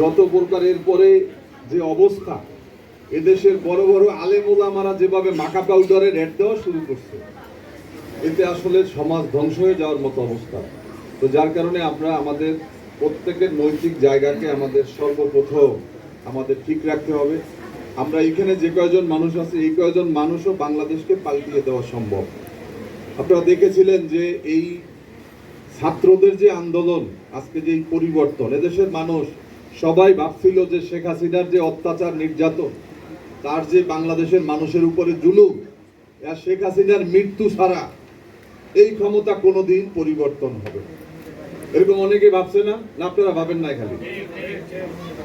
যত প্রকার এরপরে যে অবস্থা, এদেশের বড় বড় আলেম ওলামারা যেভাবে মাকা পাউডারে রেট দেওয়া শুরু করছে, এতে আসলে সমাজ ধ্বংস হয়ে যাওয়ার মতো অবস্থা। তো যার কারণে আমরা আমাদের প্রত্যেকের নৈতিক জায়গাকে আমাদের সর্বপ্রথম আমাদের ঠিক রাখতে হবে। আমরা এখানে যে কয়জন মানুষ আছে, এই কয়জন মানুষও বাংলাদেশকে পাল্টিয়ে দেওয়া সম্ভব। আপনারা দেখেছিলেন যে এই ছাত্রদের যে আন্দোলন, আজকে যে পরিবর্তন, এদেশের মানুষ সবাই ভাবছিল যে শেখ হাসিনার যে অত্যাচার নির্যাতন, তার যে বাংলাদেশের মানুষের উপরে জুলুম আর শেখ হাসিনার মৃত্যু ছাড়া এই ক্ষমতা কোনোদিন পরিবর্তন হবে। এরকম অনেকে ভাবছে না না আপনারা ভাবেন না খালি।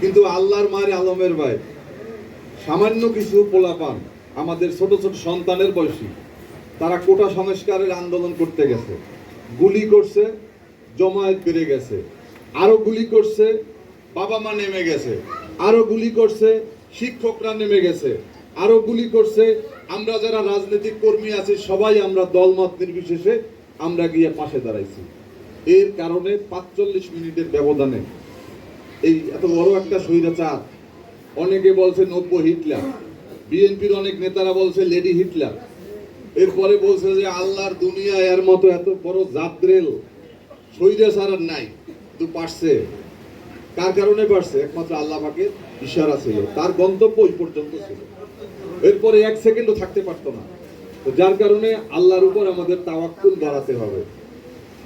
কিন্তু আল্লাহর মায়ের আলমের ভাই, সামান্য কিছু পোলাপান, আমাদের ছোট ছোট সন্তানের বয়সী, তারা কোটা সংস্কারের আন্দোলন করতে গেছে। গুলি করছে, জমায়েত বেড়ে গেছে। আরও গুলি করছে বাবা মা নেমে গেছে। আরও গুলি করছে, শিক্ষকরা নেমে গেছে। আরও গুলি করছে, আমরা যারা রাজনৈতিক কর্মী আছি, সবাই আমরা দলমত নির্বিশেষে আমরা গিয়ে পাশে দাঁড়াইছি। এর কারণে পাঁচচল্লিশ মিনিটের ব্যবধানে এই এত বড় একটা স্বৈরাচার, অনেকে বলছে নব্য হিটলার, বিএনপির অনেক নেতারা বলছে লেডি হিটলার, এরপরে বলছে যে আল্লাহর দুনিয়া এর মতো এত বড় জাদ্রেল স্বৈরাচার আর নাই তো পারছে কার কারণে পারছে একমাত্র আল্লাহ ইশারা ছিল। তার গন্তব্য ওই পর্যন্ত ছিল। এরপরে এক সেকেন্ডও থাকতে পারতো না। তো যার কারণে আল্লাহর উপর আমাদের তাওয়াক্কুল বাড়াতে হবে।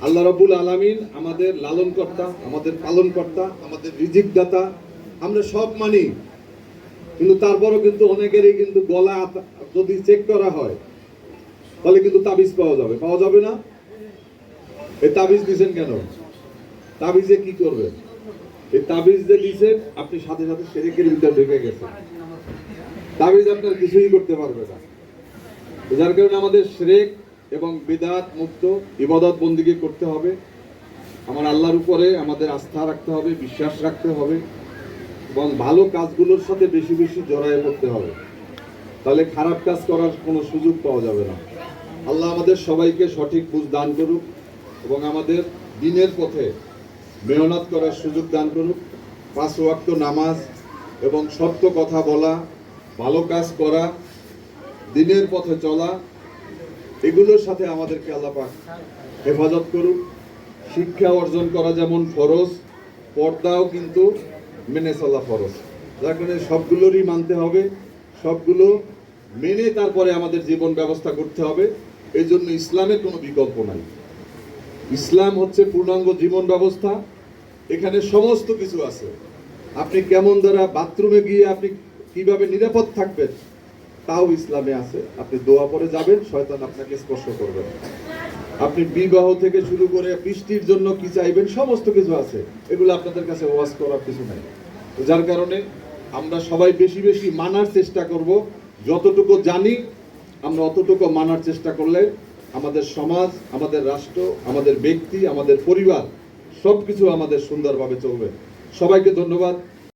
আল্লাহ রাব্বুল আলামিন আমাদের লালনকর্তা, আমাদের পালনকর্তা, আমাদের রিজিক দাতা আমরা সব মানি। কিন্তু তারপরও কিন্তু অনেকেরই কিন্তু গলা যদি চেক করা হয়, তাহলে কিন্তু তাবিজ পাওয়া যাবে। পাওয়া যাবে না? এই তাবিজ দিছেন কেন? তাবিজে কি করবেন এই তাবিজ যে দিছেন আপনি সাথে সাথে সেরেকের ভিতরে ঢুকে গেছেন। তাবিজ আপনার কিছুই করতে পারবে না। যার কারণে আমাদের শ্রেক এবং বিদাত মুক্ত ইবাদত বন্দিকে করতে হবে। আমার আল্লাহর উপরে আমাদের আস্থা রাখতে হবে, বিশ্বাস রাখতে হবে এবং ভালো কাজগুলোর সাথে বেশি বেশি জড়ায় পড়তে হবে। তাহলে খারাপ কাজ করার কোনো সুযোগ পাওয়া যাবে না। আল্লাহ আমাদের সবাইকে সঠিক বুঝ দান করুক এবং আমাদের দিনের পথে মেহনত করার সুযোগ দান করুক পাঁচ ওয়াক্ত নামাজ এবং সত্য কথা বলা, ভালো কাজ করা, দিনের পথে চলা, এগুলোর সাথে আমাদেরকে আল্লাহ পাক হেফাজত করুক। শিক্ষা অর্জন করা যেমন ফরজ, পর্দাও কিন্তু মেনে চলা ফরজ। যার কারণে সবগুলোরই মানতে হবে, সবগুলো মেনে তারপরে আমাদের জীবন ব্যবস্থা করতে হবে। এই জন্য ইসলামের কোনো বিকল্প নাই। ইসলাম হচ্ছে পূর্ণাঙ্গ জীবন ব্যবস্থা। এখানে সমস্ত কিছু আছে। আপনি কেমন দ্বারা বাথরুমে গিয়ে আপনি কীভাবে নিরাপদ থাকবেন, তাও ইসলামে আছে। আপনি দোয়া পরে যাবেন, শয়তান আপনাকে স্পর্শ করবেন আপনি বিবাহ থেকে শুরু করে বৃষ্টির জন্য কি চাইবেন, সমস্ত কিছু আছে। এগুলো আপনাদের কাছে ওয়াজ করার কিছু নাই। যার কারণে আমরা সবাই বেশি বেশি মানার চেষ্টা করব। যতটুকু জানি, আমরা অতটুকু মানার চেষ্টা করলে আমাদের সমাজ, আমাদের রাষ্ট্র, আমাদের ব্যক্তি, আমাদের পরিবার সব কিছু আমাদের সুন্দরভাবে চলবে। সবাইকে ধন্যবাদ।